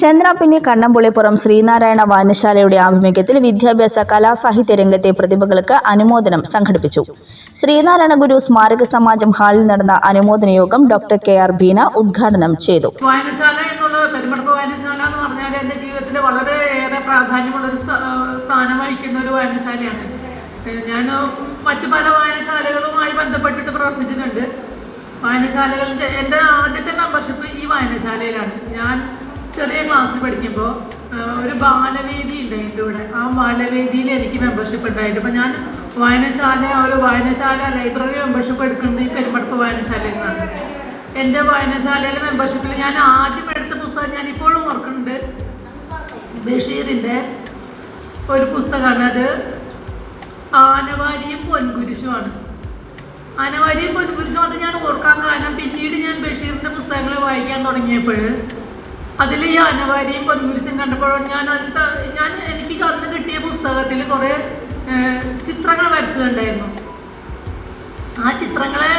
ചന്ദ്രാപിന്നി കണ്ണമ്പുളിപ്പുറം ശ്രീനാരായണ വായനശാലയുടെ ആഭിമുഖ്യത്തിൽ വിദ്യാഭ്യാസ കലാസാഹിത്യ രംഗത്തെ പ്രതിഭകൾക്ക് അനുമോദനം സംഘടിപ്പിച്ചു. ശ്രീനാരായണ ഗുരു സ്മാരക സമാജം ഹാളിൽ നടന്ന അനുമോദന യോഗം ഡോക്ടർ കെ ആർ ബീന ഉദ്ഘാടനം ചെയ്തു. വായനശാല എന്നുള്ളത് പെരുമടപ്പ് വായനശാല എന്ന് പറഞ്ഞാൽ എന്റെ ജീവിതത്തിൽ വളരെ ഏറെ പ്രാധാന്യമുള്ള ഒരു സ്ഥാനം വഹിക്കുന്ന ഒരു വായനശാലയാണ്. ഞാൻ മറ്റു പല വായനശാലകളുമായി ബന്ധപ്പെട്ടിട്ട് പ്രവർത്തിച്ചിട്ടുണ്ട്. വായനശാലകളിൽ എന്റെ ആദ്യത്തെ മെമ്പർഷിപ്പ് ഈ വായനശാലയിലാണ്. ഞാൻ ക്ലാസ്സിൽ പഠിക്കുമ്പോൾ ഒരു ബാലവേദി ഉണ്ട് എന്റെ കൂടെ. ആ ബാലവേദിയിൽ എനിക്ക് മെമ്പർഷിപ്പ് ഉണ്ടായിട്ട് അപ്പോൾ ഞാൻ വായനശാല ഒരു വായനശാല ലൈബ്രറി മെമ്പർഷിപ്പ് എടുക്കുന്നത് ഈ പെരുമടപ്പ് വായനശാലയിൽ നിന്നാണ്. എന്റെ വായനശാലയിലെ മെമ്പർഷിപ്പിൽ ഞാൻ ആദ്യം എടുത്ത പുസ്തകം ഞാൻ ഇപ്പോഴും ഓർക്കുന്നുണ്ട്. ബഷീറിന്റെ ഒരു പുസ്തകമാണ് അത്. ആനവാരിയും പൊൻകുരിശുമാണ്. ആനവാരിയും പൊൻകുരിശും അത് ഞാൻ ഓർക്കാൻ കാരണം പിന്നീട് ഞാൻ ബഷീറിന്റെ പുസ്തകങ്ങൾ വായിക്കാൻ തുടങ്ങിയപ്പോൾ അതിൽ ഈ അനവാരിയും പൊന്മുരിശും കണ്ടപ്പോൾ ഞാൻ അതിൽ ഞാൻ എനിക്ക് അന്ന് കിട്ടിയ പുസ്തകത്തിൽ കുറേ ചിത്രങ്ങൾ വരച്ചിട്ടുണ്ടായിരുന്നു ആ ചിത്രങ്ങളെ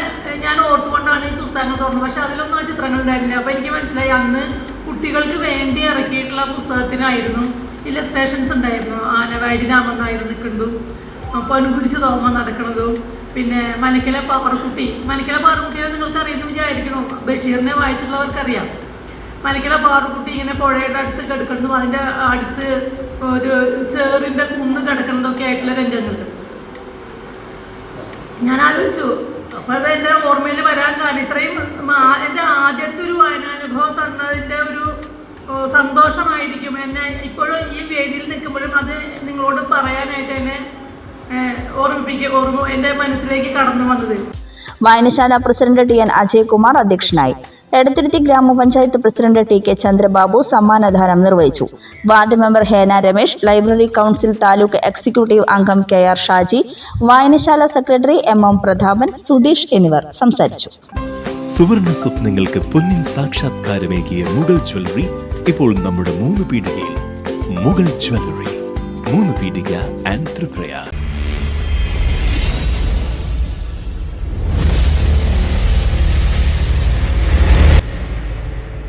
ഞാൻ ഓർത്തുകൊണ്ടാണ് ഈ പുസ്തകങ്ങൾ തുറന്നത്. പക്ഷെ അതിലൊന്നും ആ ചിത്രങ്ങൾ ഉണ്ടായിരുന്നില്ല. അപ്പോൾ എനിക്ക് മനസ്സിലായി അന്ന് കുട്ടികൾക്ക് വേണ്ടി ഇറക്കിയിട്ടുള്ള പുസ്തകത്തിനായിരുന്നു ഇല്ലസ്ട്രേഷൻസ് ഉണ്ടായിരുന്നു. ആനവാരി രാമനായിരുന്നു നിൽക്കുന്നു പൊൻകുരിശ് തോമ നടക്കുന്നതും പിന്നെ മനക്കിലെ പാറക്കുട്ടി. മനക്കിലെ പാറക്കുട്ടിയെ നിങ്ങൾക്ക് അറിയുന്നു വിചാരിക്കണു? ബഷീറിനെ വായിച്ചിട്ടുള്ളവർക്കറിയാം. മനക്കിലെ പാറുകുട്ടി ഇങ്ങനെ പുഴയുടെ അടുത്ത് കിടക്കുന്നതും അതിന്റെ അടുത്ത് ഒരു ചേറിന്റെ കുന്ന് കിടക്കുന്നതൊക്കെ ആയിട്ടുള്ള രംഗങ്ങളുണ്ട്. ഞാൻ ആലോചിച്ചു അപ്പൊ അത് എന്റെ ഓർമ്മയിൽ വരാൻ കാരണം ഇത്രയും എന്റെ ആദ്യത്തെ ഒരു വായനാനുഭവം തന്നതിന്റെ ഒരു സന്തോഷമായിരിക്കും. എന്നെ ഇപ്പോഴും ഈ വേദിയിൽ നിൽക്കുമ്പോഴും അത് നിങ്ങളോട് പറയാനായിട്ട് എന്നെ ഓർമ്മിപ്പിക്കുക ഓർമ്മ എന്റെ മനസ്സിലേക്ക് കടന്നു വന്നത്. വായനശാല പ്രസിഡന്റ് ടി എൻ അജയ്കുമാർ അധ്യക്ഷനായി. എടത്തിരുത്തി ഗ്രാമപഞ്ചായത്ത് പ്രസിഡന്റ് ടി കെ ചന്ദ്രബാബു സമ്മാനദാനം നിർവഹിച്ചു. Ward member Hena Ramesh library council taluk executive അംഗം കെ ആർ ഷാജി വായനശാല secretary M M Prathapan Sudheesh എന്നിവർ സംസാരിച്ചു. സുവർണ സ്വപ്നങ്ങൾക്ക് പൊന്നിൻ സാക്ഷാത്കാരമേകിയ മുഗൾ ജ്വല്ലറി ഇപ്പോൾ നമ്മുടെ മൂന്ന് പീടികയിൽ. മുഗൾ ജ്വല്ലറി മൂന്ന് പീടിക ആൻഡ് ത്രിപ്രയാർ.